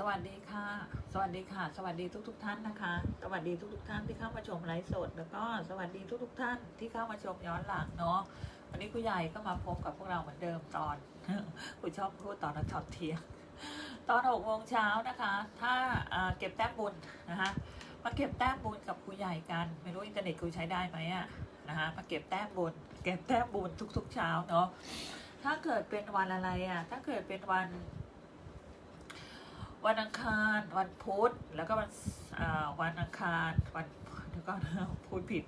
สวัสดีค่ะ สวัสดีค่ะ สวัสดีทุกทท่านนะคะ สวัสดีทุกทท่านที่เข้ามาชมไลฟ์สด แล้วก็สวัสดีทุกทท่านที่เข้ามาชมย้อนหลังเนาะ วันนี้คุณใหญ่ก็มาพบกับพวกเราเหมือนเดิมตอนคุณชอบพูดตอนนัดช็อตเที่ยง ตอนหกโมงเช้านะคะ ถ้าเก็บแต้มบุญนะคะ มาเก็บแต้มบุญกับครูใหญ่กัน ไม่รู้อินเทอร์เน็ตครูใช้ได้ไหมอะนะคะมาเก็บแต้มบุญ เก็บแต้มบุญทุก ๆ เช้าเนาะ ถ้าเกิดเป็นวันอะไรอะถ้าเกิดเป็นวัน วันอังคารวันพุธแล้วก็วันอ่าวันอังคารวันเดี๋ยวก็พูดผิด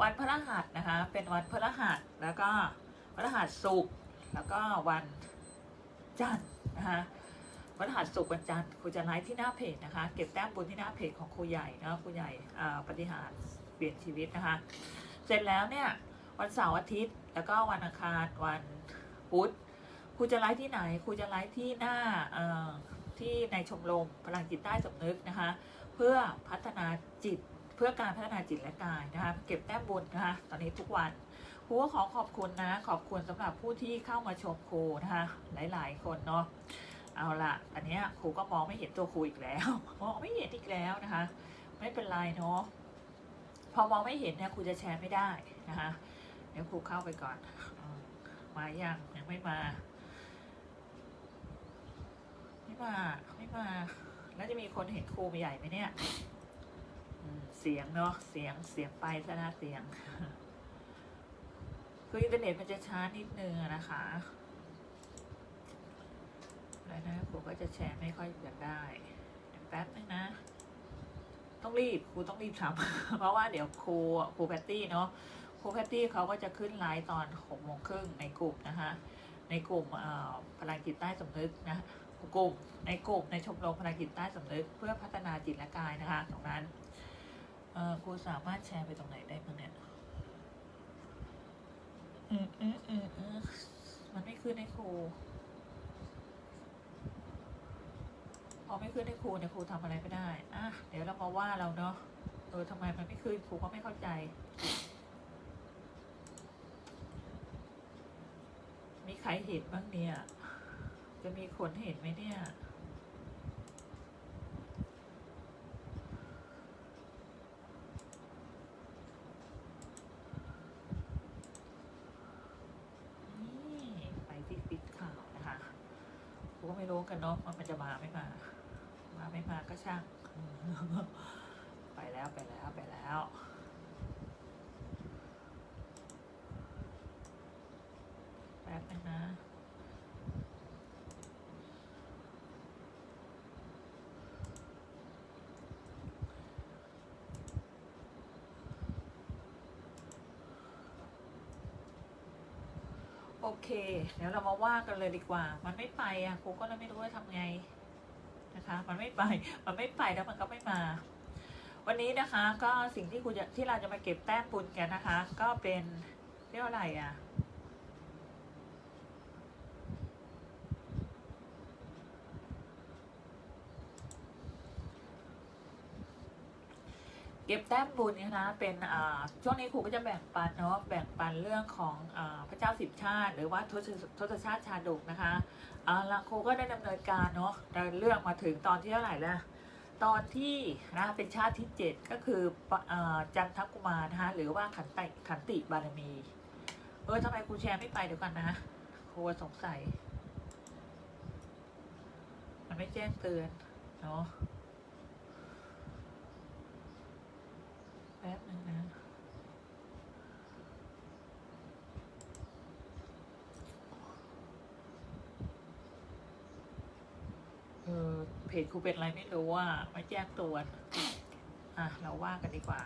วันพฤหัสนะคะ เป็นวันพฤหัสแล้วก็พฤหัสศุกร์แล้วก็วันจันทร์นะคะพฤหัสศุกร์วันจันทร์ครูจะไลฟ์ที่หน้าเพจนะคะ เก็บแต้มบุญที่หน้าเพจของครูใหญ่นะครูใหญ่อ่าปฏิหารเปลี่ยนชีวิตนะคะ เสร็จแล้วเนี่ยวันเสาร์อาทิตย์ แล้วก็วันอังคารวันพุธครูจะไลฟ์ที่ไหนครูจะไลฟ์ที่หน้าอ่อ ที่ในชมรมพลังจิตใต้สำนึกนะคะ เพื่อพัฒนาจิตเพื่อการพัฒนาจิตและกายนะคะ เก็บแต้มบุญนะคะ ตอนนี้ทุกวันครูก็ขอขอบคุณนะ ขอบคุณสำหรับผู้ที่เข้ามาชมครูนะคะ หลาย ๆ คนเนาะเอาละอันนี้ครูก็มองไม่เห็นตัวครูอีกแล้วมองไม่เห็นอีกแล้วนะคะ ไม่เป็นไรเนาะพอมองไม่เห็นเนี่ยครูจะแชร์ไม่ได้นะคะ เดี๋ยวครูเข้าไปก่อนมมายังยังไม่มา ไม่มาไม่มา แล้วจะมีคนเห็นครูใหญ่ไหมเนี่ยเสียงเนาะเสียงเสียงไปซะนะเสียง คืออินเทอร์เน็ตมันจะช้านิดนึงนะคะแล้วนะครูก็จะแชร์ไม่ค่อยอยากได้แป๊บนึงนะ ต้องรีบครูต้องรีบทำเพราะว่าเดี๋ยวครูครูแพตตี้เนาะครูแพตตี้เขาก็จะขึ้นไลฟ์ตอนหกโมงครึ่งในกลุ่มนะคะในกลุ่มพลังจิตใต้สำนึกนะ กลุ่มในกลุ่มในชมรมพลังจิตใต้สำนึกเพื่อพัฒนาจิตและกายนะคะตรงนั้นเอ่อครูสามารถแชร์ไปตรงไหนได้บ้างเนี่ยอืมอืมอืมอืมมันไม่ขึ้นให้ครูพอไม่ขึ้นให้ครูเนี่ยครูทำอะไรไม่ได้อะเดี๋ยวเรามาว่าเราเนาะเออทำไมมันไม่ขึ้นครูก็ไม่เข้าใจ มีใครเห็นบ้างเนี่ย จะมีคนเห็นไหมเนี่ย นี่ไปที่ปิดข่าวนะคะกูก็ไม่รู้กันเนาะว่ามันจะมาไม่มา มาไม่มาก็ช่าง ไปแล้วไปแล้วไปแล้ว แป๊บนึงนะ โอ เค เดี๋ยวเรามาว่ากันเลยดีกว่า มันไม่ไปอะครูก็เลยไม่รู้ว่าทำไงนะคะ มันไม่ไป มันไม่ไปแล้วมันก็ไม่มา วันนี้นะคะ ก็สิ่งที่ครูจะที่เราจะมาเก็บแต้มบุญกันนะคะ ก็เป็นเรียกว่าอะไรอะ เก็บแต้มบุญนี่นะเป็นอ่าช่วงนี้ครูก็จะแบ่งปันเนาะแบ่งปันเรื่องของอาพระเจ้าสิบชาติ หรือว่าทศทศชาติชาดกนะคะอ่าแล้วครูก็ได้ดำเนินการเนาะเราเลือกมาถึงตอนที่เท่าไหร่แล้วตอนที่นะเป็นชาติที่เจ็ดก็คืออ่าจันทกุมารนะคะหรือว่าขันติขันติบารมี เออทำไมครูแชร์ไม่ไปเดี๋ยวกันนะครูสงสัย มันไม่แจ้งเตือนเนาะ ป๊บนึงนะ เออเพจครูเป็นอะไรไม่รู้ว่าไม่แจ้งตัวอะ เราว่ากันดีกว่า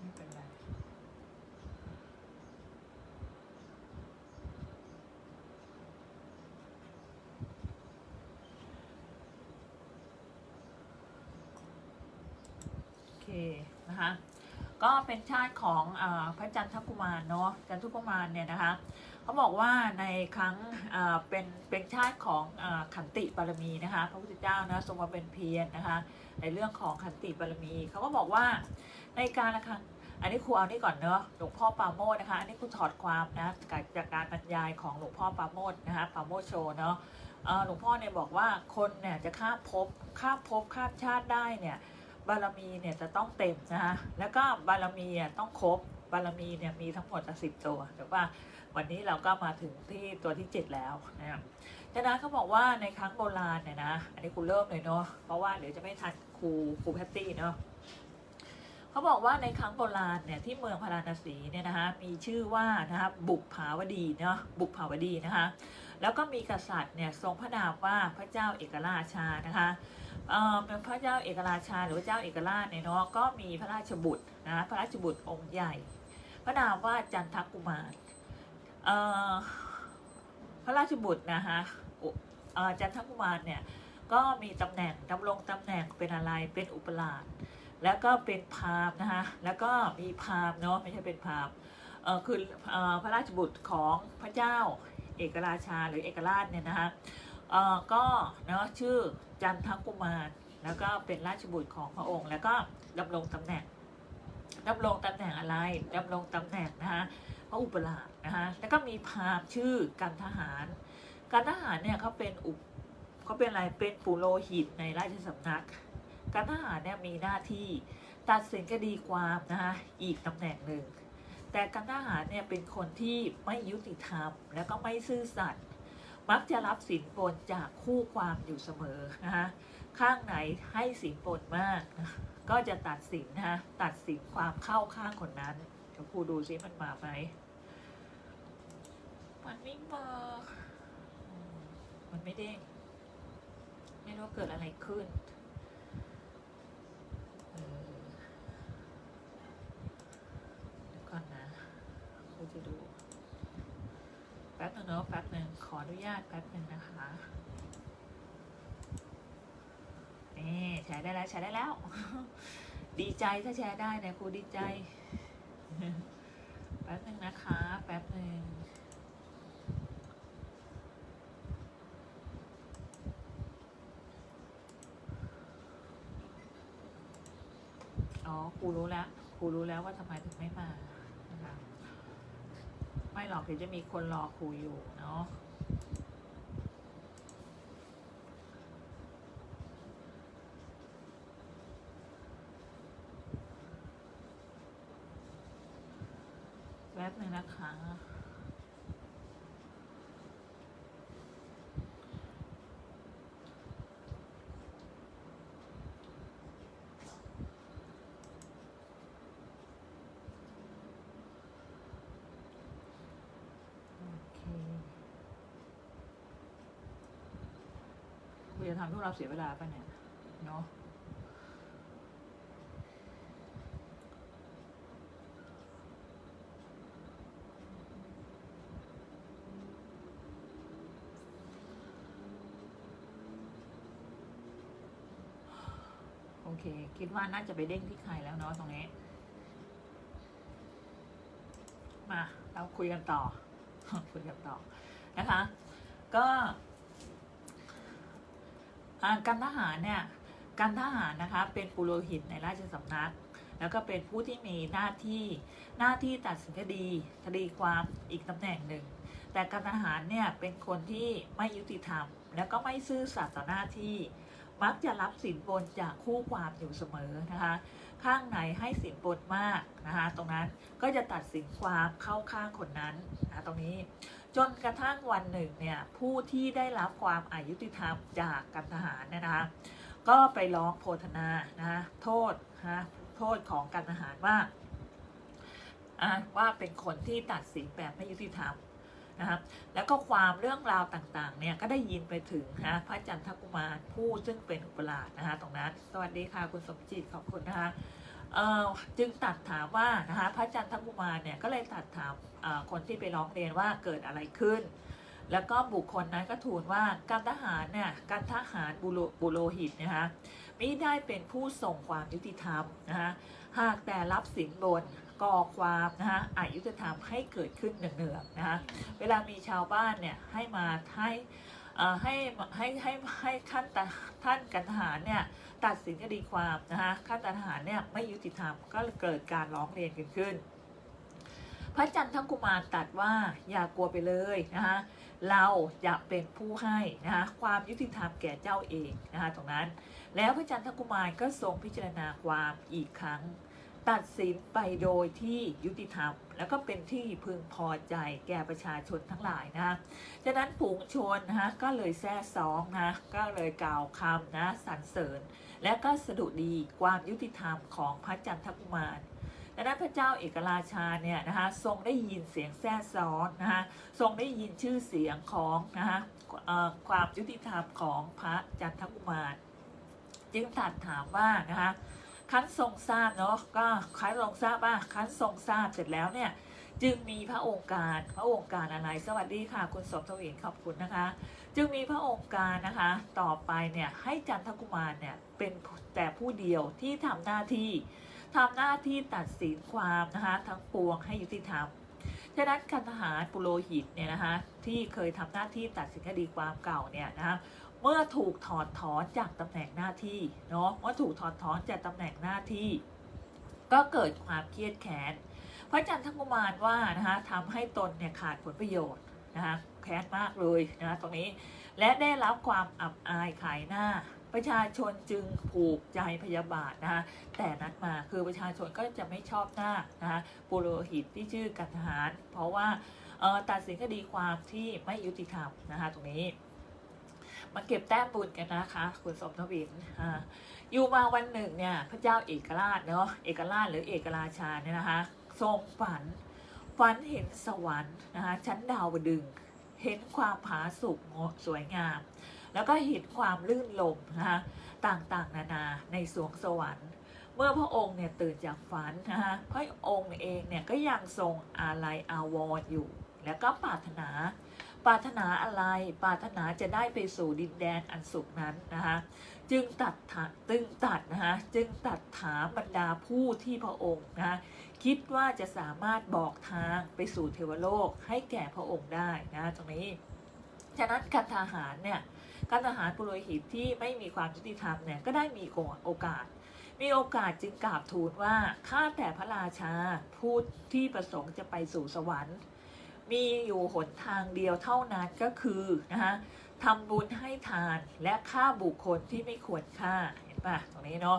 ไม่เป็นไร โอเคนะคะ ก็ เป็นชาติของอพระจันทกุมารเนาะจันทกุมารเนี่ยนะคะเขาบอกว่าในครั้งเป็นเป็นชาติของอขันติบารมีนะคะพระพุทธเจ้านะทรงมาเป็นเพียรนะคะในเรื่องของขันติบารมีเขาก็บอกว่าในการละครั้งอันนี้ครูเอานี่ก่อนเนอะหลวงพ่อปาโมทนะคะอันนี้ครูถอดความนะจากการบรรยายของหลวงพ่อปาโมทนะคะปาโมทโชเนาะหลวงพ่อเนี่ยบอกว่าคนเนี่ยจะข้ามภพข้ามภพข้ามชาติได้เนี่ย บารมีเนี่ยจะต้องเต็มนะคะแล้วก็บารมีอะต้องครบบารมีเนี่ยมีทั้งหมดสิบตัวถูกป่ะวันนี้เราก็มาถึงที่ตัวที่เจ็ดแล้วนะครับฉะนั้นเขาบอกว่าในครั้งโบราณเนี่ยนะ อันนี้ครูเริ่มเลยเนาะเพราะว่าเดี๋ยวจะไม่ทันครูครูแพตตี้เนาะเขาบอกว่าในครั้งโบราณเนี่ยที่เมืองพาราณสีเนี่ยนะคะมีชื่อว่านะคะบุกผาวดีเนาะบุกผาวดีนะคะ แล้วก็มีกษัตริย์เนี่ยทรงพระนามว่าพระเจ้าเอกราชานะคะ เป็นพระเจ้าเอกราชาหรือว่าเจ้าเอกราชเนี่ยเนาะก็มีพระราชบุตรนะพระราชบุตรองค์ใหญ่ พระนามว่าจันทกุมารพระราชบุตรนะคะจันทกุมารเนี่ยก็มีตำแหน่งดำรงตำแหน่งเป็นอะไรเป็นอุปราชแล้วก็เป็นพราหมณ์นะคะแล้วก็มีพราหมณ์เนาะไม่ใช่เป็นพราหมณ์คือออพระราชบุตรของพระเจ้าเอกราชาหรือเอกราชเนี่ยนะคะ เออก็เนาะชื่อจันทกุมาร แล้วก็เป็นราชบุตรของพระองค์ แล้วก็ดำรงตำแหน่งดำรงตำแหน่งอะไรดำรงตำแหน่งนะคะพระอุปราชนะคะแล้วก็มีพราหมณ์ชื่อกันทหารการทหารเนี่ยเขาเป็นอุปเขาเป็นอะไรเป็นปุโรหิตในราชสำนักการทหารเนี่ยมีหน้าที่ตัดสินคดีความนะคะอีกตำแหน่งหนึ่งแต่การทหารเนี่ยเป็นคนที่ไม่ยุติธรรม แล้วก็ไม่ซื่อสัตย์ มักจะรับสินบนจากคู่ความอยู่เสมอนะคะข้างไหนให้สินบนมากนะก็จะตัดสินนะคะตัดสินความเข้าข้างคนนั้นเดี๋ยวครูดูซิมันมาไหมมันไม่มาอืมมันไม่เด้งไม่รู้เกิดอะไรขึ้นเออเดี๋ยวก่อนนะครูจะดูแป๊บนึงเนาะแป๊บนึงขออนุญาตแป๊บนึงนะคะนี่แชร์ได้แล้วแชร์ได้แล้ว ดีใจถ้าแชร์ได้เนี่ยครูดีใจ แป๊บนึงนะคะ แป๊บนึงอ๋อครูรู้แล้วครูรู้แล้วว่าทำไมถึงไม่มา หรอกเดี๋ยวจะมีคนรอครูอยู่เนาะแป๊บหนึ่งนะคะ โอเค คุณจะทำให้เราเสียเวลาปะเนี่ยเนาะโอเค คิดว่าน่าจะไปเด้งที่ใครแล้วเนาะตรงนี้ มาเราคุยกันต่อ คุยกันต่อนะคะ ก็ การทหารเนี่ยการทหารนะคะเป็นปุโรหิตในราชสำนัก แล้วก็เป็นผู้ที่มีหน้าที่หน้าที่ตัดสินคดีคดีความอีกตำแหน่งหนึ่ง แต่การทหารเนี่ยเป็นคนที่ไม่ยุติธรรม แล้วก็ไม่ซื่อสัตย์ต่อหน้าที่มักจะรับสินบนจากคู่ความอยู่เสมอนะคะ ข้างไหนให้สินบนมากนะคะ ตรงนั้นก็จะตัดสินความเข้าข้างคนนั้นนะตรงนี้ จนกระทั่งวันหนึ่งเนี่ยผู้ที่ได้รับความอายุติธรรมจากการทหารเนี่ยนะคะก็ไปร้องโพธนานะคะโทษนะโทษของการทหารว่าอะว่าเป็นคนที่ตัดสินแบบไม่ยุติธรรมนะครับแล้วก็ความเรื่องราวต่างๆ เนี่ยก็ได้ยินไปถึงนะพระจันทกุมารผู้ซึ่งเป็นอุปราชนะคะตรงนั้น สวัสดีค่ะคุณสมจิตขอบคุณนะคะ จึงตัดถามว่านะคะพระจันทกุมารเนี่ยก็เลยตัดถามคนที่ไปร้องเรียนว่าเกิดอะไรขึ้น แล้วก็บุคคลนั้นก็ทูลว่าการทหารเนี่ยการทหารบุโรบุโรหิตนะคะไม่ได้เป็นผู้ส่งความยุติธรรมนะคะหากแต่รับสินบนก่อความนะคะอายุติธรรมให้เกิดขึ้นเนืองๆนะคะเวลามีชาวบ้านเนี่ยให้มาให้ ให้ให้ให้ให้ขั้นตาท่านกันทหารเนี่ยตัดสินคดีความนะคะขั้นตาทหารเนี่ยไม่ยุติธรรมก็เกิดการร้องเรียนกันขึ้น พระจันทร์ทั้งกุมารตัดว่าอย่ากลัวไปเลยนะคะเราจะเป็นผู้ให้นะคะความยุติธรรมแก่เจ้าเองนะคะตรงนั้น แล้วพระจันทร์กุมารก็ทรงพิจารณาความอีกครั้ง ตัดสินไปโดยที่ยุติธรรม แล้วก็เป็นที่พึงพอใจแก่ประชาชนทั้งหลายนะฉะนั้นฝูงชนนะก็เลยแซ่ซองนะก็เลยกล่าวคำนะสรรเสริญ และก็สดุดีความยุติธรรมของพระจันทกุมารดังนั้นพระเจ้าเอกราชาเนี่ยนะคะทรงได้ยินเสียงแซ่ซ้อนนะคะทรงได้ยินชื่อเสียงของนะคะความยุติธรรมของพระจันทกุมาร จึงตรัสถามว่านะคะ คันทรงทราบเนาะก็คันทรงทราบว่าคันทรงทราบเสร็จแล้วเนี่ยจึงมีพระองค์การพระองค์การอะไรสวัสดีค่ะ คุณสมทวินขอบคุณนะคะ จึงมีพระองค์การนะคะ ต่อไปเนี่ยให้จันทกุมารเนี่ยเป็นแต่ผู้เดียวที่ทำหน้าที่ทำหน้าที่ตัดสินความนะคะทั้งปวงให้ยุติธรรมฉะนั้นการทหารปุโรหิตเนี่ยนะคะที่เคยทำหน้าที่ตัดสินคดีความเก่าเนี่ยนะคะ เมื่อถูกถอดถอนจากตำแหน่งหน้าที่เนาะเมื่อถูกถอดถอนจากตำแหน่งหน้าที่ ก็เกิดความเครียดแค้นพระจันทกุมารว่านะคะทำให้ตนเนี่ยขาดผลประโยชน์นะคะแค้นมากเลยนะะตรงนี้และได้รับความอับอายขายหน้า ประชาชนจึงผูกใจพยาบาทนะคะแต่นั้นมาคือประชาชนก็จะไม่ชอบหน้านะคะปุโรหิตที่ชื่อกันทหาร เพราะว่าตัดสินคดีความที่ไม่ยุติธรรมนะคะตรงนี้ มาเก็บแต้มบุญกันนะคะ คุณสมทวินอยู่มาวันหนึ่งเนี่ยพระเจ้าเอกราชเนาะเอกราชหรือเอกราชาเนี่ยนะคะ ทรงฝัน ฝันเห็นสวรรค์นะคะชั้นดาวดึง เห็นความผาสุกงดสวยงาม แล้วก็เห็นความลื่นลมนะคะต่างๆ นานาในสวงสวรรค์เมื่อพระองค์เนี่ยตื่นจากฝันนะคะพระองค์เองเนี่ยก็ยังทรงอาลัยอาวรณ์อยู่ แล้วก็ปรารถนา ปรารถนาอะไรปรารถนาจะได้ไปสู่ดินแดนอันสุขนั้นนะคะจึงตัดถาตึงตัดนะคะจึงตัดถามบรรดาผู้ที่พระองค์นะคะคิดว่าจะสามารถบอกทางไปสู่เทวโลกให้แก่พระองค์ได้นะตรงนี้ฉะนั้นการทหารเนี่ยการทหารปุโรหิตที่ไม่มีความยุติธรรมเนี่ยก็ได้มีโอกาส มีโอกาสจึงกราบทูลว่าข้าแต่พระราชาผู้ที่ประสงค์จะไปสู่สวรรค์ มีอยู่หนทางเดียวเท่านั้นก็คือนะคะทำบุญให้ทานและฆ่าบุคคลที่ไม่ควรฆ่าเห็นปะตรงนี้เนาะ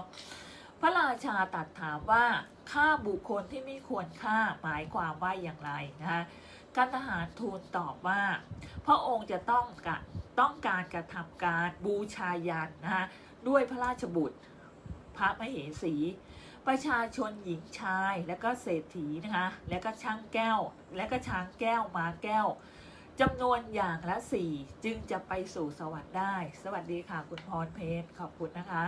พระราชาตัดถามว่าฆ่าบุคคลที่ไม่ควรฆ่าหมายความว่าอย่างไรนะคะการทหารทูลตอบว่า พระองค์จะต้องกะต้องการกระทำการบูชายันนะคะด้วยพระราชบุตร พระมเหสี ประชาชนหญิงชายและก็เศรษฐีนะคะและก็ช่างแก้ว และก็ช้างแก้วมาแก้วจำนวนอย่างละสี่จึงจะไปสู่สวรรค์ได้ สวัสดีค่ะคุณพรเพนขอบคุณนะคะ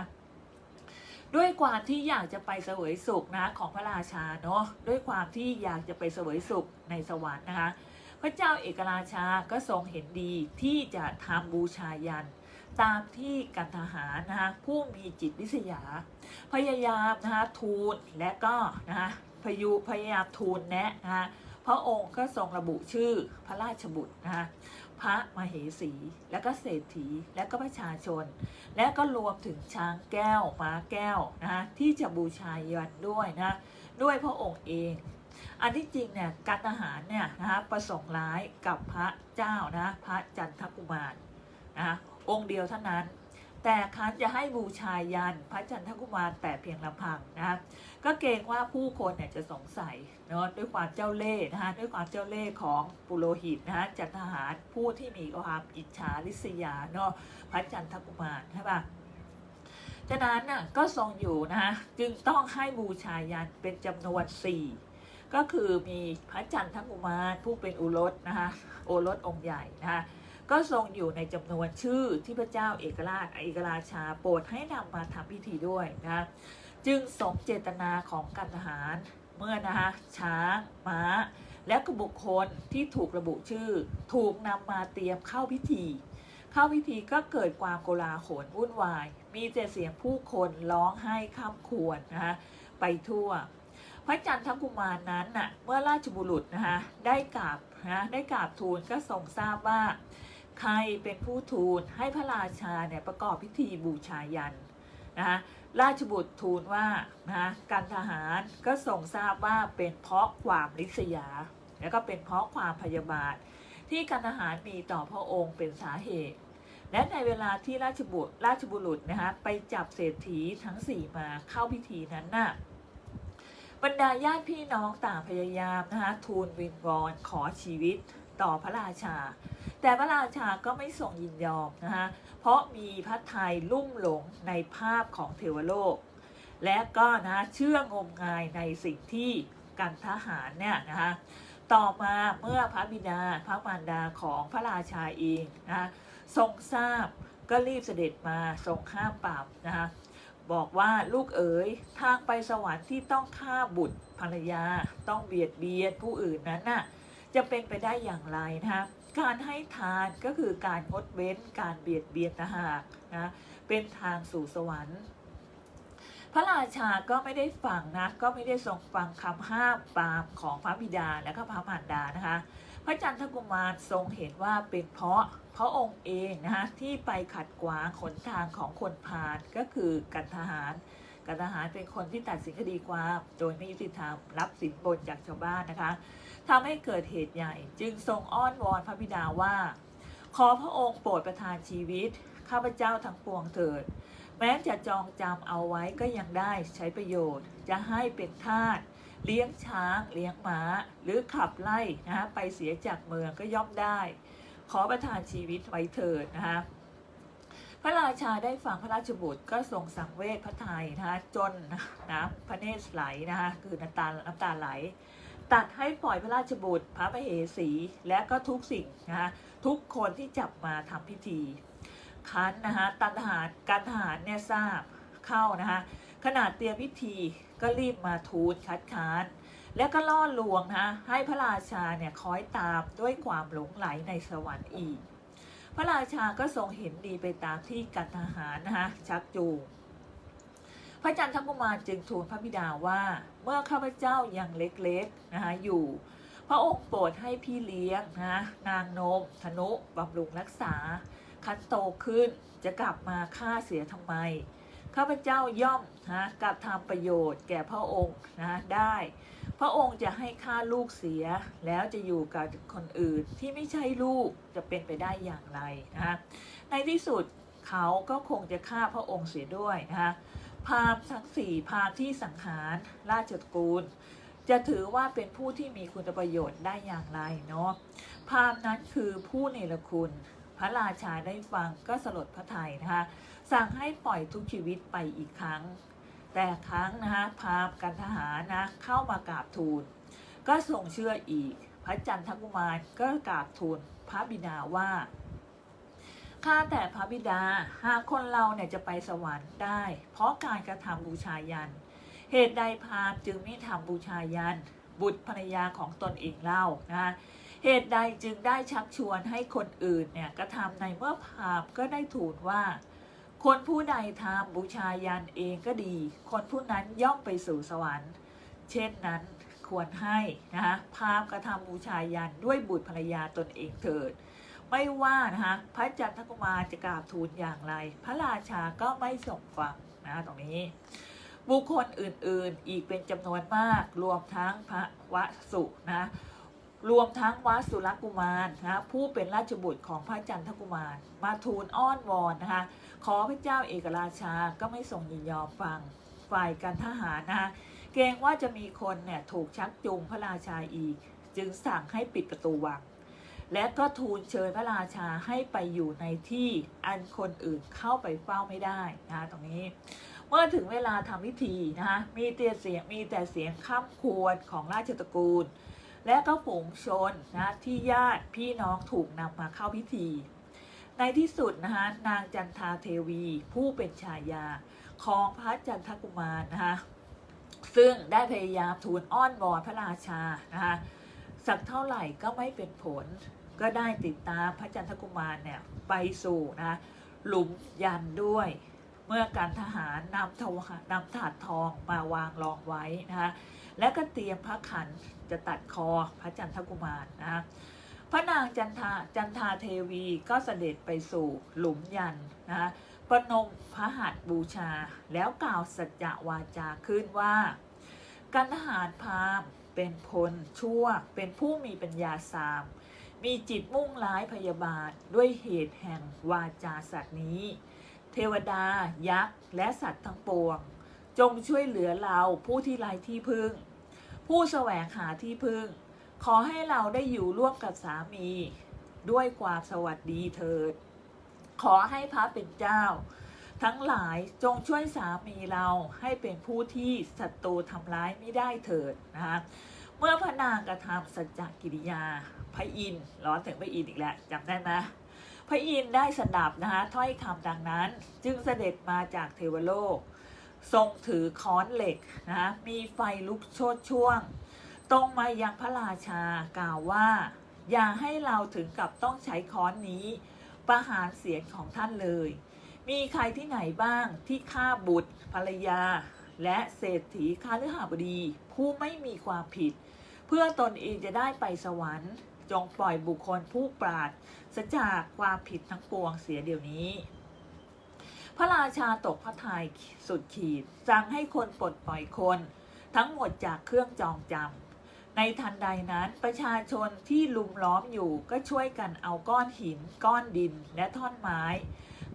ด้วยความที่อยากจะไปเสวยสุขนะของพระราชาเนาะด้วยความที่อยากจะไปเสวยสุขในสวรรค์นะคะ พระเจ้าเอกราชาก็ทรงเห็นดีที่จะทำบูชายัน ตามที่กันทหารนะคะผู้มีจิตวิทยา พยายามนะคะทูลและก็นะคะพยุพยายามทูลแนะนะคะพระองค์ก็ทรงระบุชื่อพระราชบุตรนะคะพระมเหสี และก็เศรษฐี และก็ประชาชน และก็รวมถึงช้างแก้ว ม้าแก้วนะคะที่จะบูชายันด้วยนะด้วยพระองค์เอง อันที่จริงเนี่ยการทหารเนี่ยนะคะประสงค์ร้ายกับพระเจ้านะพระจันทกุมาร นะองค์เดียวเท่านั้น แต่คันจะให้บูชายันพระจันทกุมารแต่เพียงลำพังนะก็เกรงว่าผู้คนเนี่ยจะสงสัยเนาะด้วยความเจ้าเล่ห์นะคะด้วยความเจ้าเล่ห์ของปุโรหิตนะคะจันทหารผู้ที่มีความอิจฉาริษยาเนาะพระจันทกุมารใช่ปะฉะนั้นน่ะก็ทรงอยู่นะคะจึงต้องให้บูชายันเป็นจำนวนสี่ก็คือมีพระจันทกุมารผู้เป็นอุรสนะคะโอรสองค์ใหญ่นะคะ ก็ทรงอยู่ในจำนวนชื่อที่พระเจ้าเอกราชเอกราชาโปรดให้นำมาทำพิธีด้วยนะคะจึงสมเจตนาของการทหารเมื่อนะคะช้างม้า และก็บุคคลที่ถูกระบุชื่อ ถูกนำมาเตรียมเข้าพิธี เข้าพิธีก็เกิดความโกลาหลวุ่นวาย มีแต่เสียงผู้คนร้องไห้ข้ามควรนะคะไปทั่ว พระจันทกุมารนั้นน่ะเมื่อราชบุรุษนะคะได้กราบนะได้กราบทูลก็ทรงทราบว่า ใครเป็นผู้ทูลให้พระราชาเนี่ยประกอบพิธีบูชายันนะคะราชบุตรทูลว่านะการทหารก็ทรงทราบว่าเป็นเพราะความริษยา แล้วก็เป็นเพราะความพยาบาท ที่การทหารมีต่อพระองค์เป็นสาเหตุ และในเวลาที่ราชบุตรราชบุรุษนะคะไปจับเศรษฐีทั้งสี่มาเข้าพิธีนั้นน่ะบรรดาญาติพี่น้องต่างพยายามนะคะทูลวิงวอนขอชีวิตต่อพระราชา แต่พระราชาก็ไม่ทรงยินยอมนะคะเพราะมีพระทัยลุ่มหลงในภาพของเทวโลก และก็นะเชื่องมงายในสิ่งที่กันทหารเนี่ยนะคะต่อมาเมื่อพระบิดาพระมารดาของพระราชาเองนะคะทรงทราบก็รีบเสด็จมาทรงห้ามปรามนะคะบอกว่าลูกเอ๋ยทางไปสวรรค์ที่ต้องฆ่าบุตรภรรยา ต้องเบียดเบียนผู้อื่นนั้นน่ะจะเป็นไปได้อย่างไรนะคะ การให้ทานก็คือการงดเว้นการเบียดเบียนทหารนะเป็นทางสู่สวรรค์ พระราชาก็ไม่ได้ฟังนะ ก็ไม่ได้ทรงฟังคำห้ามปามของพระบิดาและก็พระมารดานะคะ พระจันทกุมารทรงเห็นว่าเป็นเพราะพระองค์เองนะคะที่ไปขัดขวางขนทางของคนพาลก็คือกันทหาร กันทหารเป็นคนที่ตัดสินคดีความโดยไม่ยุติธรรมรับสินบนจากชาวบ้านนะคะทำให้เกิดเหตุใหญ่ จึงทรงอ้อนวอนพระบิดาว่า ขอพระองค์โปรดประทานชีวิต ข้าพเจ้าทั้งปวงเถิด แม้จะจองจำเอาไว้ก็ยังได้ใช้ประโยชน์ จะให้เป็นทาสเลี้ยงช้าง เลี้ยงม้า หรือขับไล่นะฮะไปเสียจากเมืองก็ย่อมได้ ขอประทานชีวิตไว้เถิดนะคะ พระราชาได้ฟังพระราชบุตรก็ทรงสังเวชพระทัยนะคะจนนะพระเนตรไหลนะคะคือน้ำตาน้ำตาไหล ตัดให้ปล่อยพระราชบุตร พระมเหสี และก็ทุกสิ่งนะคะทุกคนที่จับมาทำพิธีคันนะคะตันทหารการทหารเนี่ยทราบเข้านะคะขนาดเตรียมพิธีก็รีบมาทูลคัดค้านและก็ล่อลวงนะให้พระราชาเนี่ยคอยตามด้วยความหลงไหลในสวรรค์อีก ระราชาก็ทรงเห็นดีไปตามที่กัรทหารนะคะชักจูงพระจันทกุมารจึงทูลพระบิดาว่าเมื่อข้าพเจ้ายังเล็กๆนะคะอยู่ พระองค์โปรดให้พี่เลี้ยงนะนางนมธนุบำรุงรักษา คันโตขึ้นจะกลับมาฆ่าเสียทำไม ข้าพเจ้าย่อมนะกลับทำประโยชน์แก่พระองค์นะได้ พระองค์จะให้ฆ่าลูกเสีย แล้วจะอยู่กับคนอื่นที่ไม่ใช่ลูกจะเป็นไปได้อย่างไรนะในที่สุดเขาก็คงจะฆ่าพระองค์เสียด้วยนะพามทั้งสี่พามที่สังหารราชกูล จะถือว่าเป็นผู้ที่มีคุณประโยชน์ได้อย่างไรเนาะพามนั้นคือผู้เนรคุณ พระราชาได้ฟังก็สลดพระทัยนะคะ สั่งให้ปล่อยทุกชีวิตไปอีกครั้ง แต่ครั้งนะคะพรามกันทหารนะเข้ามากราบทูล ก็ทรงเชื่ออีก พระจันทกุมารก็กราบทูลพระบิดาว่าข้าแต่พระบิดาหากคนเราเนี่ยจะไปสวรรค์ได้ เพราะการกระทำบูชายัน เหตุใดพราหมณ์จึงไม่ทำบูชายัน บุตรภรรยาของตนเองเล่านะ เหตุใดจึงได้ชักชวนให้คนอื่นเนี่ยกระทำในเมื่อพราหมณ์ก็ได้ทูลว่า คนผู้ใดทำบูชายันเองก็ดี คนผู้นั้นย่อมไปสู่สวรรค์ เช่นนั้นควรให้นะคะพราหมณ์กระทำบูชายันด้วยบุตรภรรยาตนเองเถิด ไม่ว่านะคะพระจันทกุมารจะกราบทูลอย่างไร พระราชาก็ไม่ส่งฟังนะตรงนี้ บุคคลอื่นๆอีกเป็นจำนวนมากรวมทั้งพระวสุนะ รวมทั้งวัดสุรกุมารนะผู้เป็นราชบุตรของพระจันทกุมาร มาทูลอ้อนวอนนะคะขอพระเจ้าเอกราชาก็ไม่ทรงยินยอมฟังฝ่ายการทหารนะคะเกรงว่าจะมีคนเนี่ยถูกชักจูงพระราชาอีก จึงสั่งให้ปิดประตูวัง และก็ทูลเชิญพระราชาให้ไปอยู่ในที่อันคนอื่นเข้าไปเฝ้าไม่ได้นะคะตรงนี้ เมื่อถึงเวลาทำพิธีนะคะมีแต่เสียงมีแต่เสียงข้ามควรของราชตระกูล และก็ฝูงชนนะที่ญาติพี่น้องถูกนำมาเข้าพิธี ในที่สุดนะคะนางจันทาเทวี ผู้เป็นชายาของพระจันทกุมารนะคะซึ่งได้พยายามทูลอ้อนวอนพระราชานะคะสักเท่าไหร่ก็ไม่เป็นผล ก็ได้ติดตามพระจันทกุมารเนี่ยไปสู่นะหลุมยันด้วย เมื่อการทหารนำถวนำถาดทองมาวางรองไว้นะคะและก็เตรียมพระขัน จะตัดคอพระจันทกุมารนะพระนางจันทาจันทาเทวีก็เสด็จไปสู่หลุมยันนะประนมพระหัตบูชาแล้วกล่าวสัจจวาจาขึ้นว่ากันทหารพรามเป็นพลชั่วเป็นผู้มีปัญญาสาม มีจิตมุ่งร้ายพยาบาทด้วยเหตุแห่งวาจาสัตว์นี้ เทวดายักษ์และสัตว์ทั้งปวง จงช่วยเหลือเราผู้ที่ไร้ที่พึ่ง ผู้แสวงหาที่พึ่ง ขอให้เราได้อยู่ร่วมกับสามีด้วยความสวัสดีเถิด ขอให้พระเป็นเจ้า ทั้งหลายจงช่วยสามีเราให้เป็นผู้ที่ศัตรูทำร้ายไม่ได้เถิดนะคะเมื่อพระนางกระทำสัจจกิริยา พระอินทร์ร้อนถึงพระอินทร์อีกแล้วจำได้ไหมพระอินทร์ได้สดับนะคะถ้อยคำดังนั้น จึงเสด็จมาจากเทวโลก ทรงถือค้อนเหล็กนะมีไฟลุกโชดช่วง ตรงมายังพระราชากล่าวว่า อย่าให้เราถึงกับต้องใช้ค้อนนี้ ประหารเสียงของท่านเลย มีใครที่ไหนบ้างที่ฆ่าบุตรภรรยา และเศรษฐีคาฤหาบดี ผู้ไม่มีความผิด เพื่อตนเองจะได้ไปสวรรค์ จงปล่อยบุคคลผู้ปราดจากความผิดทั้งปวงเสียเดี๋ยวนี้ พระราชาตกพระทัยสุดขีดสั่งให้คนปลดปล่อยคน ทั้งหมดจากเครื่องจองจำในทันใดนั้นประชาชนที่ลุมล้อมอยู่ก็ช่วยกันเอาก้อนหิน ก้อนดินและท่อนไม้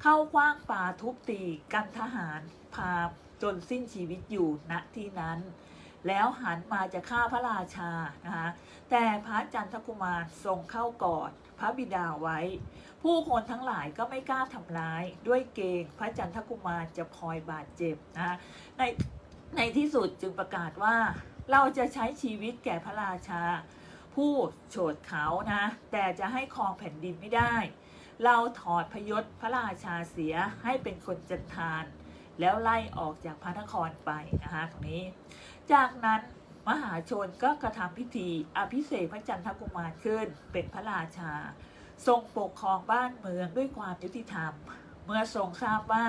เข้าคว้างปาทุบตีกันทหารพาจนสิ้นชีวิตอยู่ณที่นั้น แล้วหันมาจะฆ่าพระราชานะคะแต่พระจันทกุมารทรงเข้ากอด ระบิดาไว้ ผู้คนทั้งหลายก็ไม่กล้าทำร้าย ด้วยเกรงพระจันทกุมารจะพลอยบาดเจ็บนะคะในในที่สุดจึงประกาศว่าเราจะใช้ชีวิตแก่พระราชา ผู้โฉดเขานะ แต่จะให้ครองแผ่นดินไม่ได้ เราถอดพยศพระราชาเสียให้เป็นคนจันทาน แล้วไล่ออกจากพระนครไปนะคะตรงนี้ จากนั้น มหาชนก็กระทำพิธีอภิเษกพระจันทกุมารขึ้นเป็นพระราชา ทรงปกครองบ้านเมืองด้วยความยุติธรรม เมื่อทรงทราบว่า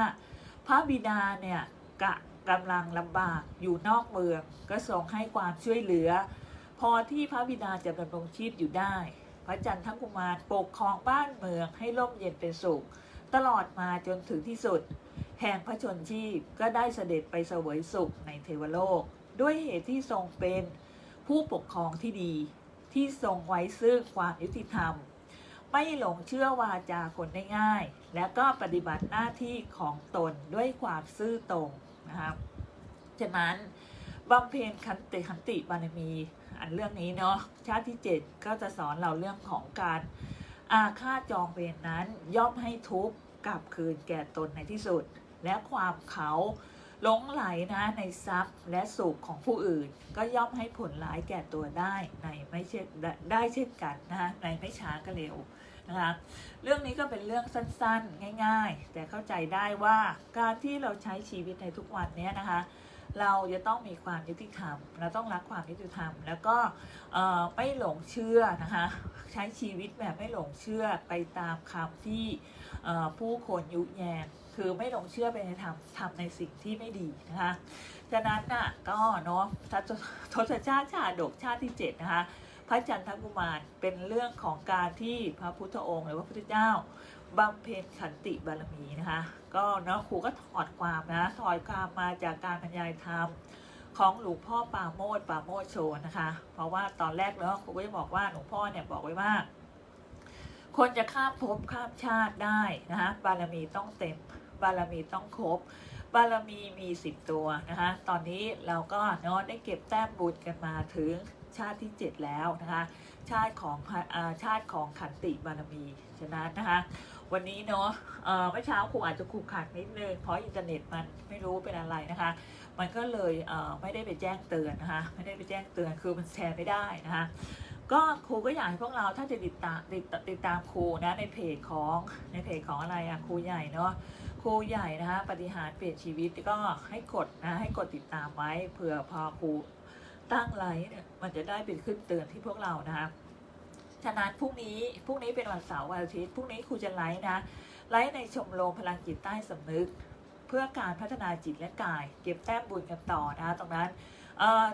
พระบิดาเนี่ยกะกำลังลำบากอยู่นอกเมือง ก็ทรงให้ความช่วยเหลือ พอที่พระบิดาจะดำรงชีพอยู่ได้ พระจันทกุมารปกครองบ้านเมืองให้ร่มเย็นเป็นสุข ตลอดมาจนถึงที่สุด แห่งพระชนชีพก็ได้เสด็จไปเสวยสุขในเทวโลก ด้วยเหตุที่ทรงเป็นผู้ปกครองที่ดี ที่ทรงไว้ซึ่งความยุติธรรม ไม่หลงเชื่อวาจาคนได้ง่าย และก็ปฏิบัติหน้าที่ของตนด้วยความซื่อตรงนะครับฉะนั้นบำเพ็ญขันติขันติบารมี อันเรื่องนี้เนาะชาติที่ 7 ก็จะสอนเราเรื่องของการอาฆาตจองเวรนั้นย่อมให้ทุกข์กลับคืนแก่ตนในที่สุด และความเขา หลงไหลนะในทรัพย์และสุขของผู้อื่น ก็ย่อมให้ผลร้ายแก่ตัวได้ในไม่เช่นได้เช่นกันนะในไม่ช้าก็เร็วนะคะเรื่องนี้ก็เป็นเรื่องสั้นๆ ง่าย ๆ แต่เข้าใจได้ว่าการที่เราใช้ชีวิตในทุกวันเนี้ยนะคะ เราจะต้องมีความยุติธรรมเราต้องรักความยุติธรรม แล้วก็ไม่หลงเชื่อนะคะใช้ชีวิตแบบไม่หลงเชื่อไปตามคำที่ผู้คนยุแยง คือไม่หลงเชื่อไปในทำทำในสิ่งที่ไม่ดีนะคะฉะนั้นน่ะก็เนาะทศชาติชาดกชาติที่เจ็ดนะคะพระจันทกุมารเป็นเรื่องของการที่พระพุทธองค์หรือว่าพระพุทธเจ้าบำเพ็ญขันติบารมีนะคะก็เนาะครูก็ถอดความนะถอดความมาจากการบรรยายธรรมของหลวงพ่อปาโมดปาโมดโชนะคะ เพราะว่าตอนแรกแล้วครูก็จะบอกว่าหลวงพ่อเนี่ยบอกไว้ว่า คนจะข้ามภพข้ามชาติได้นะคะบารมีต้องเต็ม บารมีต้องครบบารมีมีสิบตัวนะคะตอนนี้เราก็เนาะได้เก็บแต้มบุญกันมาถึงชาติที่ 7 แล้วนะคะชาติของอชาติของขันติบารมีฉะนั้นนะคะวันนี้เนาะเอ่อเมื่อเช้าครูอาจจะขูกขัดนิดนึงเพราะอินเทอร์เน็ตมันไม่รู้เป็นอะไรนะคะ มันก็เลยเไม่ได้ไปแจ้งเตือนนะคะไม่ได้ไปแจ้งเตือนคือมันแชร์ไม่ได้นะคะก็ครูก็อยากให้พวกเราถ้าจะติดตามติดติดตามครูนะในเพจของในเพจของอะไรอะครูใหญ่เนาะ ครูใหญ่นะคะปฏิหารเปลี่ยนชีวิตก็ให้กดนะให้กดติดตามไว้เผื่อพอครูตั้งไลฟ์เนี่ยมันจะได้เป็นขึ้นเตือนที่พวกเรานะคะฉะนั้นพรุ่งนี้พรุ่งนี้เป็นวันเสาร์วันอาทิตย์พรุ่งนี้ครูจะไลฟ์นะไลฟ์ในชมรมพลังจิตใต้สำนึก เพื่อการพัฒนาจิตและกาย เก็บแต้มบุญกันต่อนะคะตรงนั้น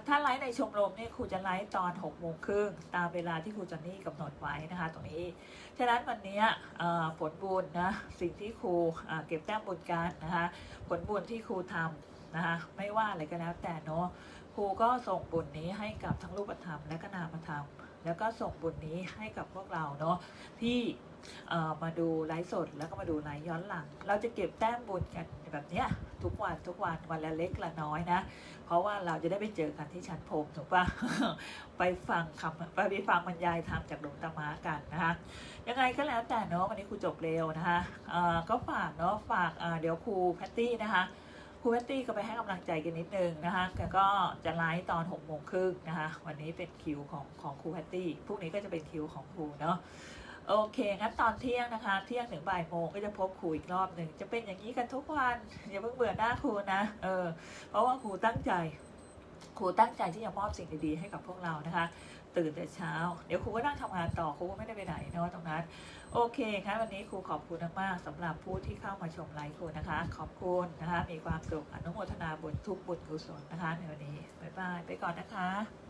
ถ้าไลฟ์ในชมรมเนี่ยครูจะไลฟ์ตอน6กโมงครึ่งตามเวลาที่ครูจอนนี่กำหนดไว้นะคะ ตรงนี้ ฉะนั้นวันนี้ผลบุญนะสิ่งที่ครูเก็บแต้มบุญกันนะคะผลบุญที่ครูทำนะคะไม่ว่าอะไรก็แล้วแต่เนาะครูก็ส่งบุญนี้ให้กับทั้งรูปธรรมและก็นามธรรม แล้วก็ส่งบุญนี้ให้กับพวกเราเนาะที่มาดูไลฟ์สดแล้วก็มาดูไลฟ์ย้อนหลัง เราจะเก็บแต้มบุญกันแบบเนี้ยทุกวันทุกวันวันละเล็กละน้อยนะ เพราะว่าเราจะได้ไปเจอกันที่ชั้นพรมถูกปะไปฟังคำไปไปฟังบรรยายธรรมจากหลวงตามากันนะคะยังไงก็แล้วแต่เนาะวันนี้ครูจบเร็วนะคะเอ่อก็ฝากเนาะฝากเดี๋ยวครูแพตตี้นะคะครูแพตตี้ก็ไปให้กำลังใจกันนิดนึงนะคะแล้วก็จะไลฟ์ตอนหกโมงครึ่งนะคะ วันนี้เป็นคิวของของครูแพตตี้พรุ่งนี้ก็จะเป็นคิวของครูเนาะ โอเคงั้นตอนเที่ยงนะคะ เที่ยงถึงบ่ายโมงก็จะพบครูอีกรอบหนึ่งจะเป็นอย่างนี้กันทุกวันอย่าเพิ่งเบื่อหน้าครูนะเออเพราะว่าครูตั้งใจครูตั้งใจที่จะมอบสิ่งดีๆให้กับพวกเรานะคะ ตื่นแต่เช้า เดี๋ยวครูก็นั่งทำงานต่อครูก็ไม่ได้ไปไหนเนอะตรงนั้น โอเคครับวันนี้ครูขอบคุณมากๆสำหรับผู้ที่เข้ามาชมไลฟ์ครูนะคะ ขอบคุณนะคะ มีความสุขอนุโมทนาบุญทุกบุญกุศลนะคะในวันนี้บ๊ายบายไปก่อนนะคะ